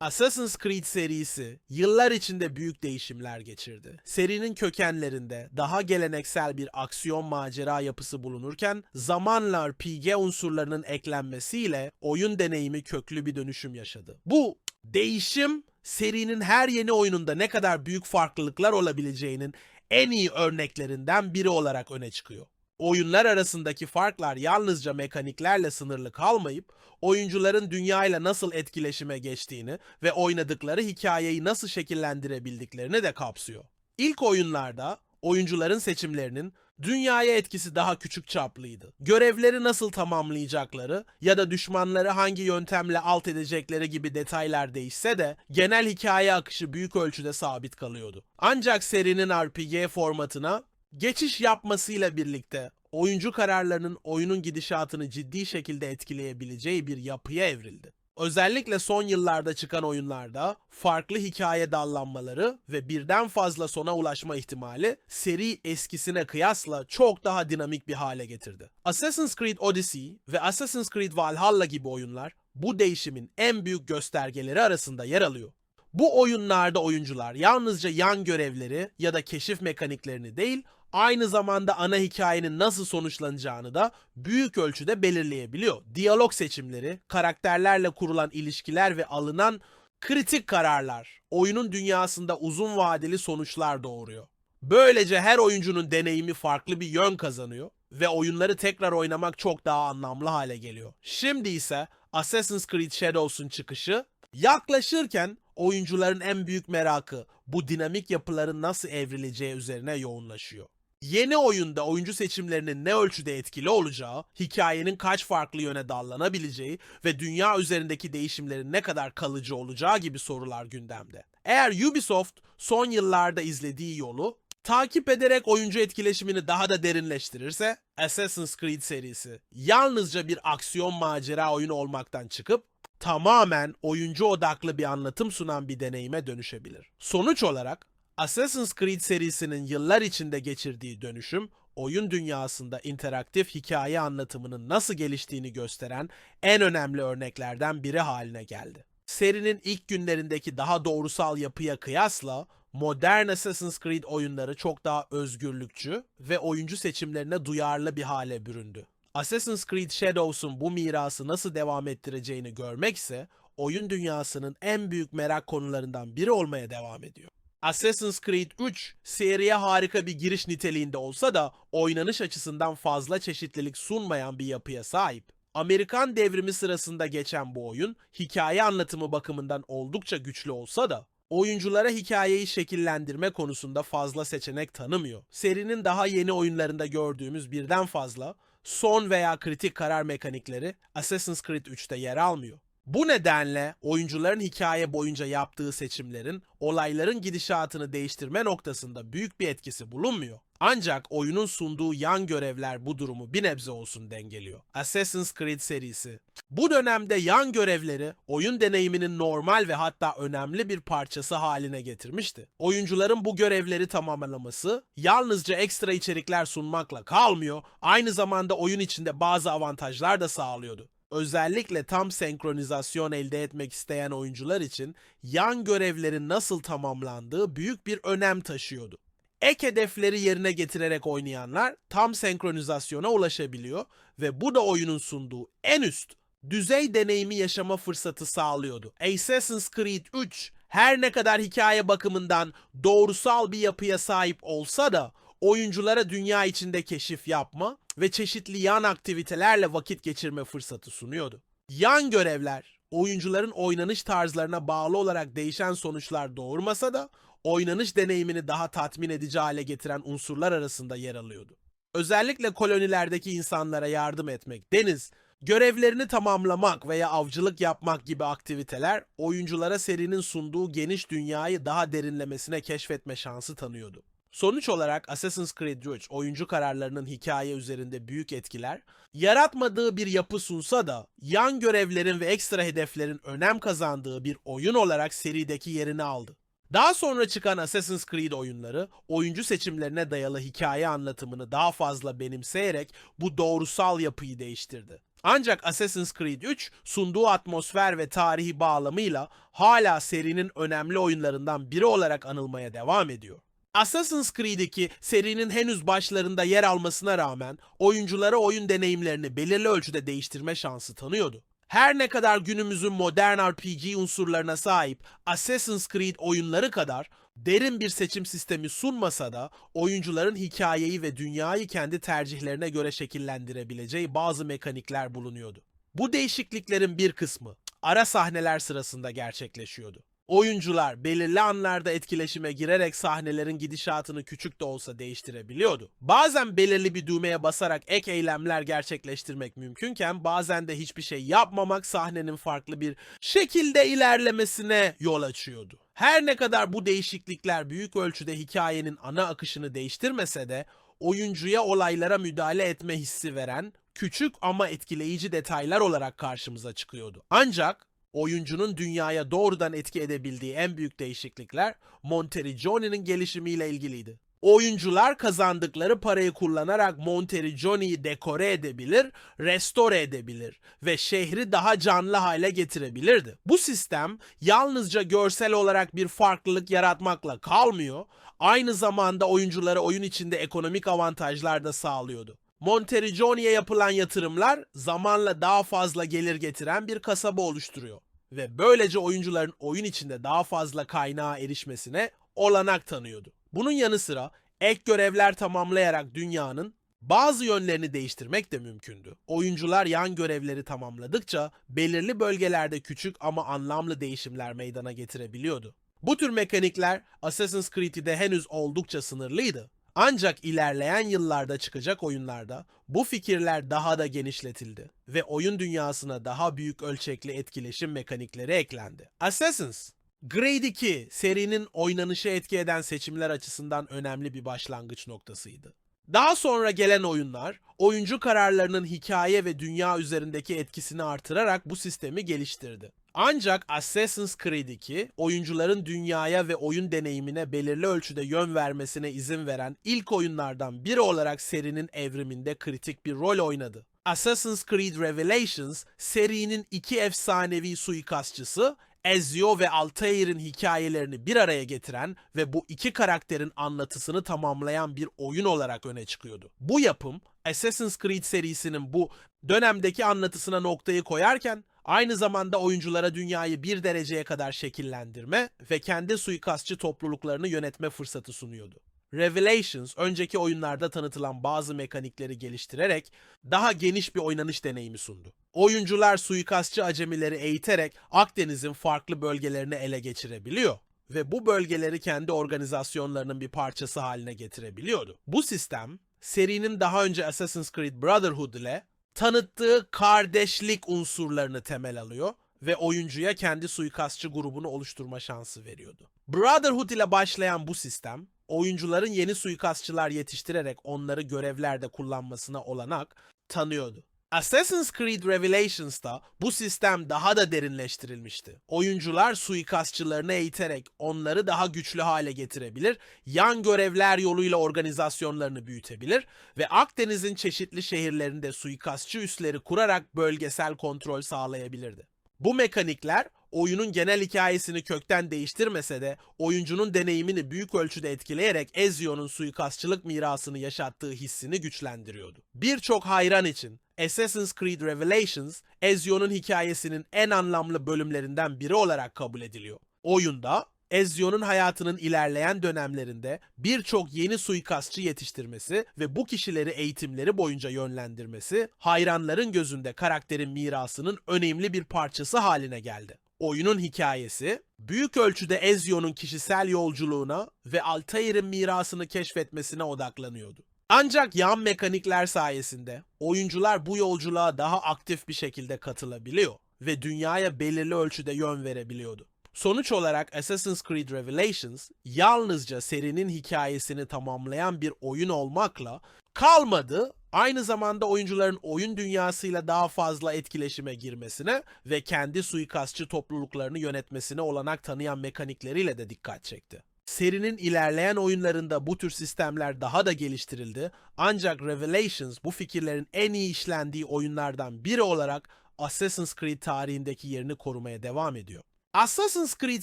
Assassin's Creed serisi yıllar içinde büyük değişimler geçirdi. Serinin kökenlerinde daha geleneksel bir aksiyon macera yapısı bulunurken zamanla RPG unsurlarının eklenmesiyle oyun deneyimi köklü bir dönüşüm yaşadı. Bu değişim serinin her yeni oyununda ne kadar büyük farklılıklar olabileceğinin en iyi örneklerinden biri olarak öne çıkıyor. Oyunlar arasındaki farklar yalnızca mekaniklerle sınırlı kalmayıp oyuncuların dünyayla nasıl etkileşime geçtiğini ve oynadıkları hikayeyi nasıl şekillendirebildiklerini de kapsıyor. İlk oyunlarda oyuncuların seçimlerinin dünyaya etkisi daha küçük çaplıydı. Görevleri nasıl tamamlayacakları ya da düşmanları hangi yöntemle alt edecekleri gibi detaylar değişse de genel hikaye akışı büyük ölçüde sabit kalıyordu. Ancak serinin RPG formatına geçiş yapmasıyla birlikte oyuncu kararlarının oyunun gidişatını ciddi şekilde etkileyebileceği bir yapıya evrildi. Özellikle son yıllarda çıkan oyunlarda farklı hikaye dallanmaları ve birden fazla sona ulaşma ihtimali seri eskisine kıyasla çok daha dinamik bir hale getirdi. Assassin's Creed Odyssey ve Assassin's Creed Valhalla gibi oyunlar bu değişimin en büyük göstergeleri arasında yer alıyor. Bu oyunlarda oyuncular yalnızca yan görevleri ya da keşif mekaniklerini değil, aynı zamanda ana hikayenin nasıl sonuçlanacağını da büyük ölçüde belirleyebiliyor. Diyalog seçimleri, karakterlerle kurulan ilişkiler ve alınan kritik kararlar oyunun dünyasında uzun vadeli sonuçlar doğuruyor. Böylece her oyuncunun deneyimi farklı bir yön kazanıyor ve oyunları tekrar oynamak çok daha anlamlı hale geliyor. Şimdi ise Assassin's Creed Shadows'un çıkışı yaklaşırken oyuncuların en büyük merakı bu dinamik yapıların nasıl evrileceği üzerine yoğunlaşıyor. Yeni oyunda oyuncu seçimlerinin ne ölçüde etkili olacağı, hikayenin kaç farklı yöne dallanabileceği ve dünya üzerindeki değişimlerin ne kadar kalıcı olacağı gibi sorular gündemde. Eğer Ubisoft son yıllarda izlediği yolu takip ederek oyuncu etkileşimini daha da derinleştirirse Assassin's Creed serisi yalnızca bir aksiyon macera oyunu olmaktan çıkıp tamamen oyuncu odaklı bir anlatım sunan bir deneyime dönüşebilir. Sonuç olarak Assassin's Creed serisinin yıllar içinde geçirdiği dönüşüm, oyun dünyasında interaktif hikaye anlatımının nasıl geliştiğini gösteren en önemli örneklerden biri haline geldi. Serinin ilk günlerindeki daha doğrusal yapıya kıyasla modern Assassin's Creed oyunları çok daha özgürlükçü ve oyuncu seçimlerine duyarlı bir hale büründü. Assassin's Creed Shadows'un bu mirası nasıl devam ettireceğini görmek ise oyun dünyasının en büyük merak konularından biri olmaya devam ediyor. Assassin's Creed 3 seriye harika bir giriş niteliğinde olsa da oynanış açısından fazla çeşitlilik sunmayan bir yapıya sahip. Amerikan devrimi sırasında geçen bu oyun hikaye anlatımı bakımından oldukça güçlü olsa da oyunculara hikayeyi şekillendirme konusunda fazla seçenek tanımıyor. Serinin daha yeni oyunlarında gördüğümüz birden fazla son veya kritik karar mekanikleri Assassin's Creed 3'te yer almıyor. Bu nedenle oyuncuların hikaye boyunca yaptığı seçimlerin olayların gidişatını değiştirme noktasında büyük bir etkisi bulunmuyor. Ancak oyunun sunduğu yan görevler bu durumu bir nebze olsun dengeliyor. Assassin's Creed serisi. Bu dönemde yan görevleri oyun deneyiminin normal ve hatta önemli bir parçası haline getirmişti. Oyuncuların bu görevleri tamamlaması yalnızca ekstra içerikler sunmakla kalmıyor, aynı zamanda oyun içinde bazı avantajlar da sağlıyordu. Özellikle tam senkronizasyon elde etmek isteyen oyuncular için yan görevlerin nasıl tamamlandığı büyük bir önem taşıyordu. Ek hedefleri yerine getirerek oynayanlar tam senkronizasyona ulaşabiliyor ve bu da oyunun sunduğu en üst düzey deneyimi yaşama fırsatı sağlıyordu. Assassin's Creed 3 her ne kadar hikaye bakımından doğrusal bir yapıya sahip olsa da oyunculara dünya içinde keşif yapma ve çeşitli yan aktivitelerle vakit geçirme fırsatı sunuyordu. Yan görevler oyuncuların oynanış tarzlarına bağlı olarak değişen sonuçlar doğurmasa da oynanış deneyimini daha tatmin edici hale getiren unsurlar arasında yer alıyordu. Özellikle kolonilerdeki insanlara yardım etmek, deniz, görevlerini tamamlamak veya avcılık yapmak gibi aktiviteler oyunculara serinin sunduğu geniş dünyayı daha derinlemesine keşfetme şansı tanıyordu. Sonuç olarak Assassin's Creed 3 oyuncu kararlarının hikaye üzerinde büyük etkiler, yaratmadığı bir yapı sunsa da yan görevlerin ve ekstra hedeflerin önem kazandığı bir oyun olarak serideki yerini aldı. Daha sonra çıkan Assassin's Creed oyunları oyuncu seçimlerine dayalı hikaye anlatımını daha fazla benimseyerek bu doğrusal yapıyı değiştirdi. Ancak Assassin's Creed 3 sunduğu atmosfer ve tarihi bağlamıyla hala serinin önemli oyunlarından biri olarak anılmaya devam ediyor. Assassin's Creed 2 serinin henüz başlarında yer almasına rağmen oyunculara oyun deneyimlerini belirli ölçüde değiştirme şansı tanıyordu. Her ne kadar günümüzün modern RPG unsurlarına sahip Assassin's Creed oyunları kadar derin bir seçim sistemi sunmasa da oyuncuların hikayeyi ve dünyayı kendi tercihlerine göre şekillendirebileceği bazı mekanikler bulunuyordu. Bu değişikliklerin bir kısmı ara sahneler sırasında gerçekleşiyordu. Oyuncular belirli anlarda etkileşime girerek sahnelerin gidişatını küçük de olsa değiştirebiliyordu. Bazen belirli bir düğmeye basarak ek eylemler gerçekleştirmek mümkünken bazen de hiçbir şey yapmamak sahnenin farklı bir şekilde ilerlemesine yol açıyordu. Her ne kadar bu değişiklikler büyük ölçüde hikayenin ana akışını değiştirmese de oyuncuya olaylara müdahale etme hissi veren küçük ama etkileyici detaylar olarak karşımıza çıkıyordu. Ancak oyuncunun dünyaya doğrudan etki edebildiği en büyük değişiklikler Monteriggioni'nin gelişimiyle ilgiliydi. Oyuncular kazandıkları parayı kullanarak Monteriggioni'yi dekore edebilir, restore edebilir ve şehri daha canlı hale getirebilirdi. Bu sistem yalnızca görsel olarak bir farklılık yaratmakla kalmıyor, aynı zamanda oyunculara oyun içinde ekonomik avantajlar da sağlıyordu. Monteriggioni'ye yapılan yatırımlar zamanla daha fazla gelir getiren bir kasaba oluşturuyor ve böylece oyuncuların oyun içinde daha fazla kaynağa erişmesine olanak tanıyordu. Bunun yanı sıra ek görevler tamamlayarak dünyanın bazı yönlerini değiştirmek de mümkündü. Oyuncular yan görevleri tamamladıkça belirli bölgelerde küçük ama anlamlı değişimler meydana getirebiliyordu. Bu tür mekanikler Assassin's Creed'de henüz oldukça sınırlıydı. Ancak ilerleyen yıllarda çıkacak oyunlarda bu fikirler daha da genişletildi ve oyun dünyasına daha büyük ölçekli etkileşim mekanikleri eklendi. Assassins Grade 2 serinin oynanışı etki eden seçimler açısından önemli bir başlangıç noktasıydı. Daha sonra gelen oyunlar, oyuncu kararlarının hikaye ve dünya üzerindeki etkisini artırarak bu sistemi geliştirdi. Ancak Assassin's Creed 2, oyuncuların dünyaya ve oyun deneyimine belirli ölçüde yön vermesine izin veren ilk oyunlardan biri olarak serinin evriminde kritik bir rol oynadı. Assassin's Creed Revelations, serinin iki efsanevi suikastçısı, Ezio ve Altair'in hikayelerini bir araya getiren ve bu iki karakterin anlatısını tamamlayan bir oyun olarak öne çıkıyordu. Bu yapım Assassin's Creed serisinin bu dönemdeki anlatısına noktayı koyarken aynı zamanda oyunculara dünyayı bir dereceye kadar şekillendirme ve kendi suikastçı topluluklarını yönetme fırsatı sunuyordu. Revelations önceki oyunlarda tanıtılan bazı mekanikleri geliştirerek daha geniş bir oynanış deneyimi sundu. Oyuncular suikastçı acemileri eğiterek Akdeniz'in farklı bölgelerini ele geçirebiliyor ve bu bölgeleri kendi organizasyonlarının bir parçası haline getirebiliyordu. Bu sistem serinin daha önce Assassin's Creed Brotherhood ile tanıttığı kardeşlik unsurlarını temel alıyor ve oyuncuya kendi suikastçı grubunu oluşturma şansı veriyordu. Brotherhood ile başlayan bu sistem, oyuncuların yeni suikastçılar yetiştirerek onları görevlerde kullanmasına olanak tanıyordu. Assassin's Creed Revelations'ta bu sistem daha da derinleştirilmişti. Oyuncular suikastçılarını eğiterek onları daha güçlü hale getirebilir, yan görevler yoluyla organizasyonlarını büyütebilir ve Akdeniz'in çeşitli şehirlerinde suikastçı üsleri kurarak bölgesel kontrol sağlayabilirdi. Bu mekanikler oyunun genel hikayesini kökten değiştirmese de oyuncunun deneyimini büyük ölçüde etkileyerek Ezio'nun suikastçılık mirasını yaşattığı hissini güçlendiriyordu. Birçok hayran için Assassin's Creed Revelations, Ezio'nun hikayesinin en anlamlı bölümlerinden biri olarak kabul ediliyor. Oyunda Ezio'nun hayatının ilerleyen dönemlerinde birçok yeni suikastçı yetiştirmesi ve bu kişileri eğitimleri boyunca yönlendirmesi, hayranların gözünde karakterin mirasının önemli bir parçası haline geldi. Oyunun hikayesi, büyük ölçüde Ezio'nun kişisel yolculuğuna ve Altair'in mirasını keşfetmesine odaklanıyordu. Ancak yan mekanikler sayesinde oyuncular bu yolculuğa daha aktif bir şekilde katılabiliyor ve dünyaya belirli ölçüde yön verebiliyordu. Sonuç olarak Assassin's Creed Revelations yalnızca serinin hikayesini tamamlayan bir oyun olmakla kalmadı, aynı zamanda oyuncuların oyun dünyasıyla daha fazla etkileşime girmesine ve kendi suikastçı topluluklarını yönetmesine olanak tanıyan mekanikleriyle de dikkat çekti. Serinin ilerleyen oyunlarında bu tür sistemler daha da geliştirildi ancak Revelations bu fikirlerin en iyi işlendiği oyunlardan biri olarak Assassin's Creed tarihindeki yerini korumaya devam ediyor. Assassin's Creed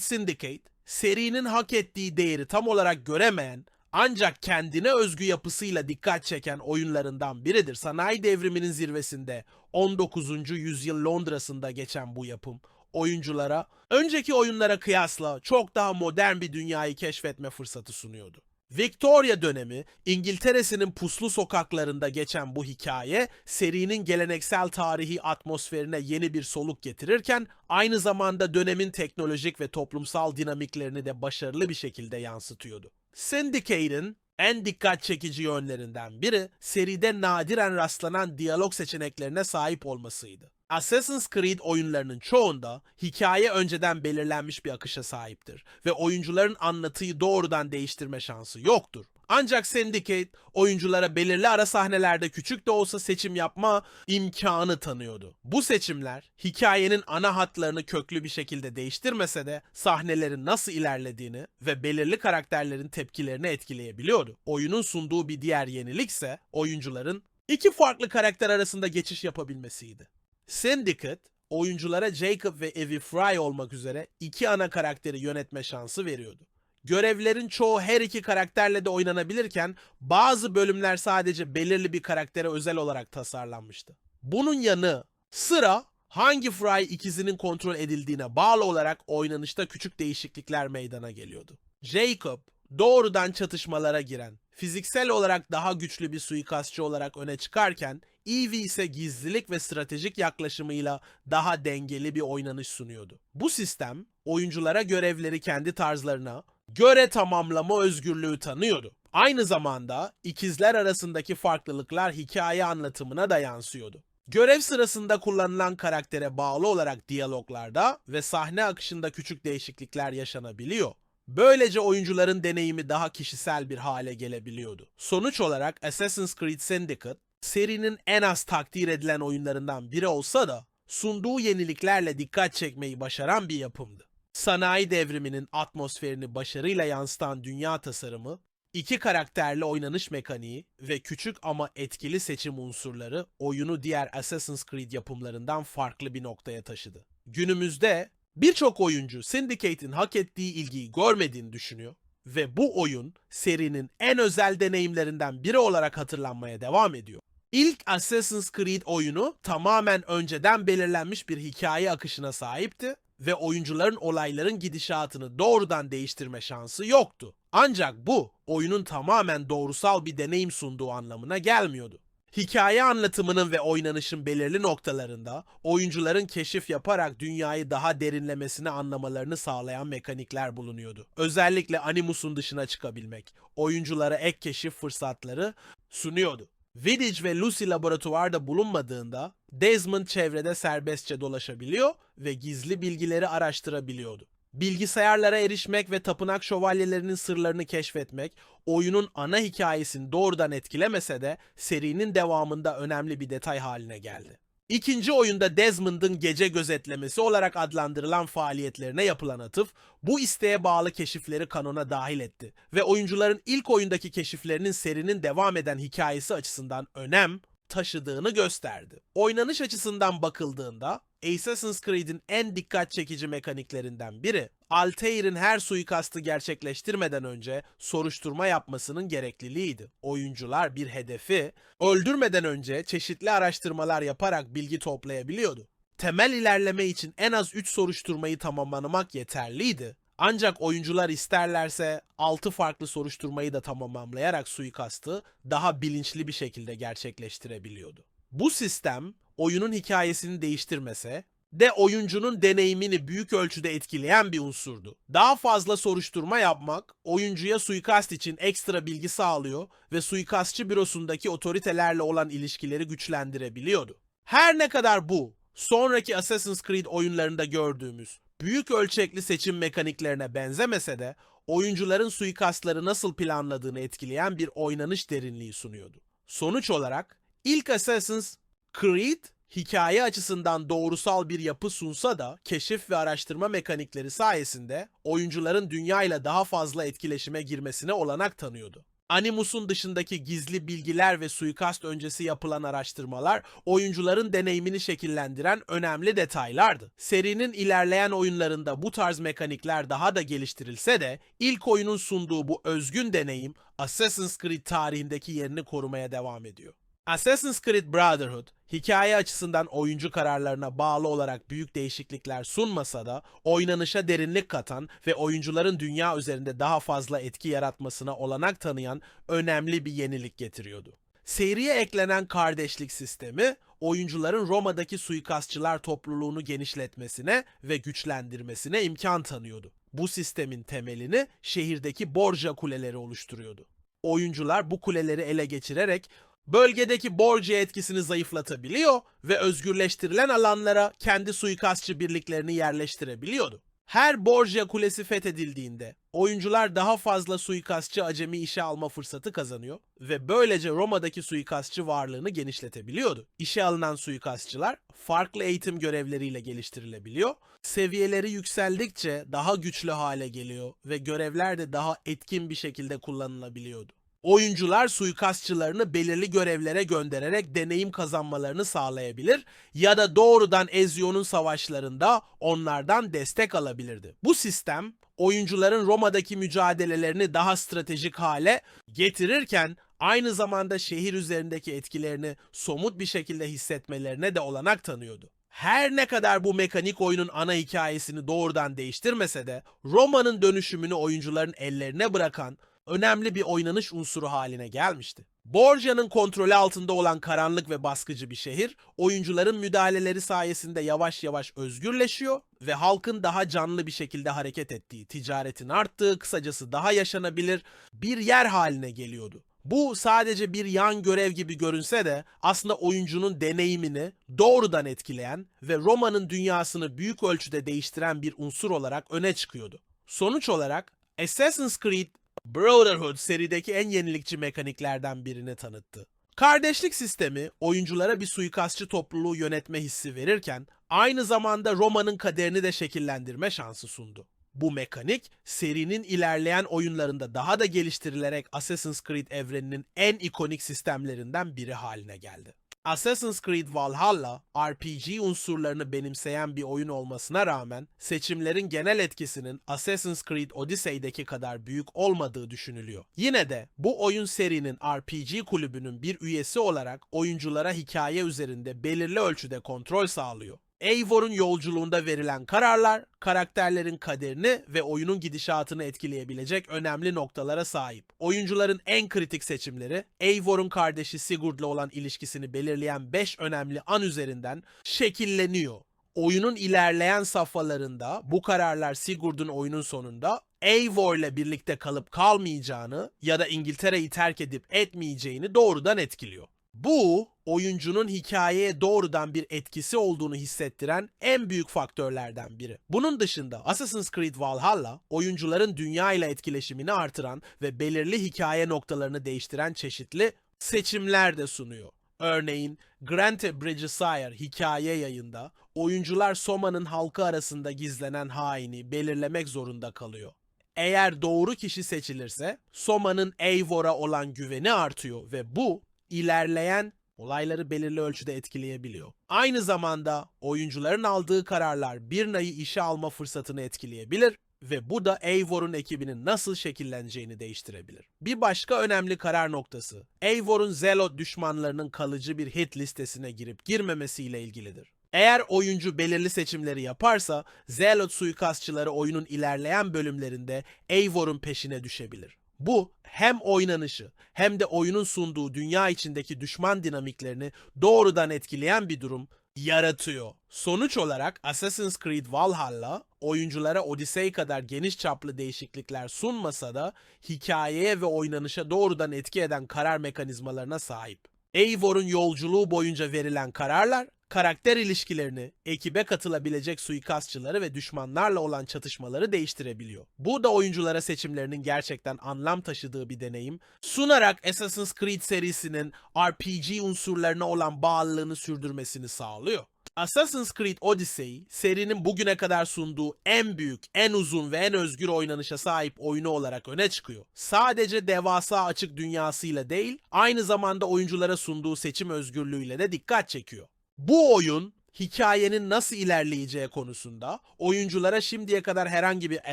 Syndicate, serinin hak ettiği değeri tam olarak göremeyen ancak kendine özgü yapısıyla dikkat çeken oyunlarından biridir. Sanayi devriminin zirvesinde 19. yüzyıl Londra'sında geçen bu yapım oyunculara önceki oyunlara kıyasla çok daha modern bir dünyayı keşfetme fırsatı sunuyordu. Victoria dönemi, İngiltere'sinin puslu sokaklarında geçen bu hikaye, serinin geleneksel tarihi atmosferine yeni bir soluk getirirken, aynı zamanda dönemin teknolojik ve toplumsal dinamiklerini de başarılı bir şekilde yansıtıyordu. Syndicate'in en dikkat çekici yönlerinden biri, seride nadiren rastlanan diyalog seçeneklerine sahip olmasıydı. Assassin's Creed oyunlarının çoğunda hikaye önceden belirlenmiş bir akışa sahiptir ve oyuncuların anlatıyı doğrudan değiştirme şansı yoktur. Ancak Syndicate oyunculara belirli ara sahnelerde küçük de olsa seçim yapma imkanı tanıyordu. Bu seçimler hikayenin ana hatlarını köklü bir şekilde değiştirmese de sahnelerin nasıl ilerlediğini ve belirli karakterlerin tepkilerini etkileyebiliyordu. Oyunun sunduğu bir diğer yenilik ise oyuncuların iki farklı karakter arasında geçiş yapabilmesiydi. Syndicate, oyunculara Jacob ve Evie Fry olmak üzere iki ana karakteri yönetme şansı veriyordu. Görevlerin çoğu her iki karakterle de oynanabilirken bazı bölümler sadece belirli bir karaktere özel olarak tasarlanmıştı. Bunun yanı sıra hangi Fry ikizinin kontrol edildiğine bağlı olarak oynanışta küçük değişiklikler meydana geliyordu. Jacob doğrudan çatışmalara giren, fiziksel olarak daha güçlü bir suikastçı olarak öne çıkarken Evie ise gizlilik ve stratejik yaklaşımıyla daha dengeli bir oynanış sunuyordu. Bu sistem oyunculara görevleri kendi tarzlarına göre tamamlama özgürlüğü tanıyordu. Aynı zamanda ikizler arasındaki farklılıklar hikaye anlatımına da yansıyordu. Görev sırasında kullanılan karaktere bağlı olarak diyaloglarda ve sahne akışında küçük değişiklikler yaşanabiliyor. Böylece oyuncuların deneyimi daha kişisel bir hale gelebiliyordu. Sonuç olarak Assassin's Creed Syndicate, serinin en az takdir edilen oyunlarından biri olsa da sunduğu yeniliklerle dikkat çekmeyi başaran bir yapımdı. Sanayi devriminin atmosferini başarıyla yansıtan dünya tasarımı, iki karakterli oynanış mekaniği ve küçük ama etkili seçim unsurları oyunu diğer Assassin's Creed yapımlarından farklı bir noktaya taşıdı. Günümüzde birçok oyuncu Syndicate'in hak ettiği ilgiyi görmediğini düşünüyor ve bu oyun serinin en özel deneyimlerinden biri olarak hatırlanmaya devam ediyor. İlk Assassin's Creed oyunu tamamen önceden belirlenmiş bir hikaye akışına sahipti ve oyuncuların olayların gidişatını doğrudan değiştirme şansı yoktu. Ancak bu oyunun tamamen doğrusal bir deneyim sunduğu anlamına gelmiyordu. Hikaye anlatımının ve oynanışın belirli noktalarında oyuncuların keşif yaparak dünyayı daha derinlemesine anlamalarını sağlayan mekanikler bulunuyordu. Özellikle Animus'un dışına çıkabilmek, oyunculara ek keşif fırsatları sunuyordu. Vidic ve Lucy laboratuvarda bulunmadığında Desmond çevrede serbestçe dolaşabiliyor ve gizli bilgileri araştırabiliyordu. Bilgisayarlara erişmek ve tapınak şövalyelerinin sırlarını keşfetmek oyunun ana hikayesini doğrudan etkilemese de serinin devamında önemli bir detay haline geldi. İkinci oyunda Desmond'ın gece gözetlemesi olarak adlandırılan faaliyetlerine yapılan atıf bu isteğe bağlı keşifleri kanona dahil etti ve oyuncuların ilk oyundaki keşiflerinin serinin devam eden hikayesi açısından önem taşıdığını gösterdi. Oynanış açısından bakıldığında Assassin's Creed'in en dikkat çekici mekaniklerinden biri Altair'in her suikastı gerçekleştirmeden önce soruşturma yapmasının gerekliliğiydi. Oyuncular bir hedefi öldürmeden önce çeşitli araştırmalar yaparak bilgi toplayabiliyordu. Temel ilerleme için en az 3 soruşturmayı tamamlamak yeterliydi. Ancak oyuncular isterlerse 6 farklı soruşturmayı da tamamlayarak suikastı daha bilinçli bir şekilde gerçekleştirebiliyordu. Bu sistem oyunun hikayesini değiştirmese de oyuncunun deneyimini büyük ölçüde etkileyen bir unsurdu. Daha fazla soruşturma yapmak oyuncuya suikast için ekstra bilgi sağlıyor ve suikastçı bürosundaki otoritelerle olan ilişkileri güçlendirebiliyordu. Her ne kadar bu sonraki Assassin's Creed oyunlarında gördüğümüz büyük ölçekli seçim mekaniklerine benzemese de oyuncuların suikastları nasıl planladığını etkileyen bir oynanış derinliği sunuyordu. Sonuç olarak ilk Assassin's Creed hikaye açısından doğrusal bir yapı sunsa da keşif ve araştırma mekanikleri sayesinde oyuncuların dünyayla daha fazla etkileşime girmesine olanak tanıyordu. Animus'un dışındaki gizli bilgiler ve suikast öncesi yapılan araştırmalar oyuncuların deneyimini şekillendiren önemli detaylardı. Serinin ilerleyen oyunlarında bu tarz mekanikler daha da geliştirilse de ilk oyunun sunduğu bu özgün deneyim Assassin's Creed tarihindeki yerini korumaya devam ediyor. Assassin's Creed Brotherhood, hikaye açısından oyuncu kararlarına bağlı olarak büyük değişiklikler sunmasa da oynanışa derinlik katan ve oyuncuların dünya üzerinde daha fazla etki yaratmasına olanak tanıyan önemli bir yenilik getiriyordu. Seriye eklenen kardeşlik sistemi, oyuncuların Roma'daki suikastçılar topluluğunu genişletmesine ve güçlendirmesine imkan tanıyordu. Bu sistemin temelini şehirdeki Borgia kuleleri oluşturuyordu. Oyuncular bu kuleleri ele geçirerek bölgedeki Borgia etkisini zayıflatabiliyor ve özgürleştirilen alanlara kendi suikastçı birliklerini yerleştirebiliyordu. Her Borgia kulesi fethedildiğinde oyuncular daha fazla suikastçı acemi işe alma fırsatı kazanıyor ve böylece Roma'daki suikastçı varlığını genişletebiliyordu. İşe alınan suikastçılar farklı eğitim görevleriyle geliştirilebiliyor. Seviyeleri yükseldikçe daha güçlü hale geliyor ve görevler de daha etkin bir şekilde kullanılabiliyordu. Oyuncular suikastçılarını belirli görevlere göndererek deneyim kazanmalarını sağlayabilir ya da doğrudan Ezio'nun savaşlarında onlardan destek alabilirdi. Bu sistem oyuncuların Roma'daki mücadelelerini daha stratejik hale getirirken aynı zamanda şehir üzerindeki etkilerini somut bir şekilde hissetmelerine de olanak tanıyordu. Her ne kadar bu mekanik oyunun ana hikayesini doğrudan değiştirmese de Roma'nın dönüşümünü oyuncuların ellerine bırakan önemli bir oynanış unsuru haline gelmişti. Borgia'nın kontrolü altında olan karanlık ve baskıcı bir şehir, oyuncuların müdahaleleri sayesinde yavaş yavaş özgürleşiyor ve halkın daha canlı bir şekilde hareket ettiği, ticaretin arttığı, kısacası daha yaşanabilir bir yer haline geliyordu. Bu sadece bir yan görev gibi görünse de aslında oyuncunun deneyimini doğrudan etkileyen ve Roma'nın dünyasını büyük ölçüde değiştiren bir unsur olarak öne çıkıyordu. Sonuç olarak Assassin's Creed Brotherhood serideki en yenilikçi mekaniklerden birini tanıttı. Kardeşlik sistemi oyunculara bir suikastçı topluluğu yönetme hissi verirken aynı zamanda Roma'nın kaderini de şekillendirme şansı sundu. Bu mekanik serinin ilerleyen oyunlarında daha da geliştirilerek Assassin's Creed evreninin en ikonik sistemlerinden biri haline geldi. Assassin's Creed Valhalla, RPG unsurlarını benimseyen bir oyun olmasına rağmen seçimlerin genel etkisinin Assassin's Creed Odyssey'deki kadar büyük olmadığı düşünülüyor. Yine de bu oyun serinin RPG kulübünün bir üyesi olarak oyunculara hikaye üzerinde belirli ölçüde kontrol sağlıyor. Eivor'un yolculuğunda verilen kararlar, karakterlerin kaderini ve oyunun gidişatını etkileyebilecek önemli noktalara sahip. Oyuncuların en kritik seçimleri, Eivor'un kardeşi Sigurd'la olan ilişkisini belirleyen 5 önemli an üzerinden şekilleniyor. Oyunun ilerleyen safhalarında bu kararlar Sigurd'un oyunun sonunda Eivor ile birlikte kalıp kalmayacağını ya da İngiltere'yi terk edip etmeyeceğini doğrudan etkiliyor. Bu oyuncunun hikayeye doğrudan bir etkisi olduğunu hissettiren en büyük faktörlerden biri. Bunun dışında Assassin's Creed Valhalla oyuncuların dünya ile etkileşimini artıran ve belirli hikaye noktalarını değiştiren çeşitli seçimler de sunuyor. Örneğin Grante Bridgesire hikaye yayında oyuncular Soma'nın halkı arasında gizlenen haini belirlemek zorunda kalıyor. Eğer doğru kişi seçilirse Soma'nın Eivor'a olan güveni artıyor ve bu ilerleyen olayları belirli ölçüde etkileyebiliyor. Aynı zamanda oyuncuların aldığı kararlar Birna'yı işe alma fırsatını etkileyebilir ve bu da Eivor'un ekibinin nasıl şekilleneceğini değiştirebilir. Bir başka önemli karar noktası, Eivor'un Zelot düşmanlarının kalıcı bir hit listesine girip girmemesiyle ilgilidir. Eğer oyuncu belirli seçimleri yaparsa, Zelot suikastçıları oyunun ilerleyen bölümlerinde Eivor'un peşine düşebilir. Bu hem oynanışı hem de oyunun sunduğu dünya içindeki düşman dinamiklerini doğrudan etkileyen bir durum yaratıyor. Sonuç olarak Assassin's Creed Valhalla oyunculara Odyssey kadar geniş çaplı değişiklikler sunmasa da hikayeye ve oynanışa doğrudan etki eden karar mekanizmalarına sahip. Eivor'un yolculuğu boyunca verilen kararlar karakter ilişkilerini, ekibe katılabilecek suikastçıları ve düşmanlarla olan çatışmaları değiştirebiliyor. Bu da oyunculara seçimlerinin gerçekten anlam taşıdığı bir deneyim sunarak Assassin's Creed serisinin RPG unsurlarına olan bağlılığını sürdürmesini sağlıyor. Assassin's Creed Odyssey, serinin bugüne kadar sunduğu en büyük, en uzun ve en özgür oynanışa sahip oyunu olarak öne çıkıyor. Sadece devasa açık dünyasıyla değil, aynı zamanda oyunculara sunduğu seçim özgürlüğüyle de dikkat çekiyor. Bu oyun hikayenin nasıl ilerleyeceği konusunda oyunculara şimdiye kadar herhangi bir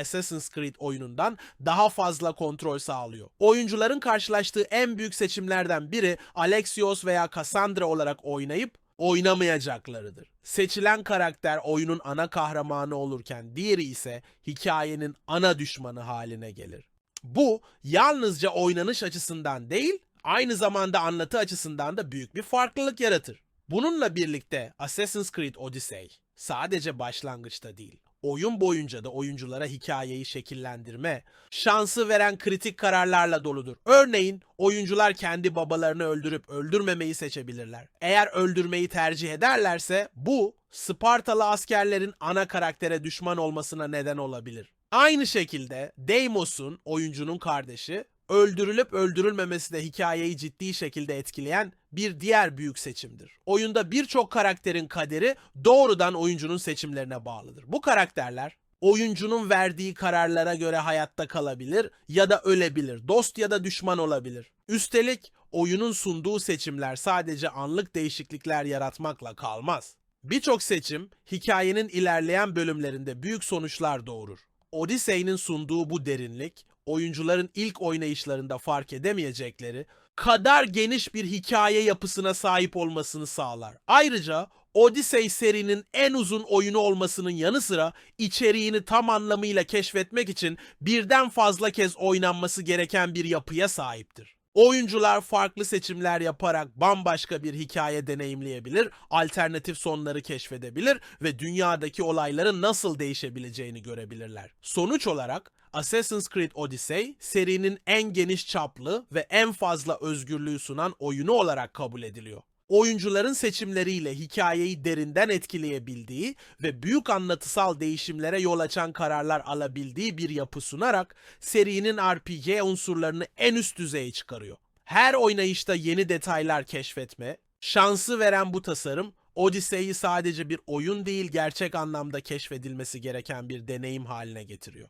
Assassin's Creed oyunundan daha fazla kontrol sağlıyor. Oyuncuların karşılaştığı en büyük seçimlerden biri Alexios veya Cassandra olarak oynayıp oynamayacaklarıdır. Seçilen karakter oyunun ana kahramanı olurken diğeri ise hikayenin ana düşmanı haline gelir. Bu yalnızca oynanış açısından değil, aynı zamanda anlatı açısından da büyük bir farklılık yaratır. Bununla birlikte Assassin's Creed Odyssey sadece başlangıçta değil, oyun boyunca da oyunculara hikayeyi şekillendirme, şansı veren kritik kararlarla doludur. Örneğin oyuncular kendi babalarını öldürüp öldürmemeyi seçebilirler. Eğer öldürmeyi tercih ederlerse bu Spartalı askerlerin ana karaktere düşman olmasına neden olabilir. Aynı şekilde Deimos'un oyuncunun kardeşi öldürülüp öldürülmemesi de hikayeyi ciddi şekilde etkileyen bir diğer büyük seçimdir. Oyunda birçok karakterin kaderi doğrudan oyuncunun seçimlerine bağlıdır. Bu karakterler oyuncunun verdiği kararlara göre hayatta kalabilir ya da ölebilir, dost ya da düşman olabilir. Üstelik oyunun sunduğu seçimler sadece anlık değişiklikler yaratmakla kalmaz. Birçok seçim hikayenin ilerleyen bölümlerinde büyük sonuçlar doğurur. Odyssey'nin sunduğu bu derinlik, oyuncuların ilk oynayışlarında fark edemeyecekleri kadar geniş bir hikaye yapısına sahip olmasını sağlar. Ayrıca Odyssey serinin en uzun oyunu olmasının yanı sıra içeriğini tam anlamıyla keşfetmek için birden fazla kez oynanması gereken bir yapıya sahiptir. Oyuncular farklı seçimler yaparak bambaşka bir hikaye deneyimleyebilir, alternatif sonları keşfedebilir ve dünyadaki olayların nasıl değişebileceğini görebilirler. Sonuç olarak Assassin's Creed Odyssey serinin en geniş çaplı ve en fazla özgürlüğü sunan oyunu olarak kabul ediliyor oyuncuların seçimleriyle hikayeyi derinden etkileyebildiği ve büyük anlatısal değişimlere yol açan kararlar alabildiği bir yapı sunarak serinin RPG unsurlarını en üst düzeye çıkarıyor. Her oynayışta yeni detaylar keşfetme, şansı veren bu tasarım Odyssey'i sadece bir oyun değil gerçek anlamda keşfedilmesi gereken bir deneyim haline getiriyor.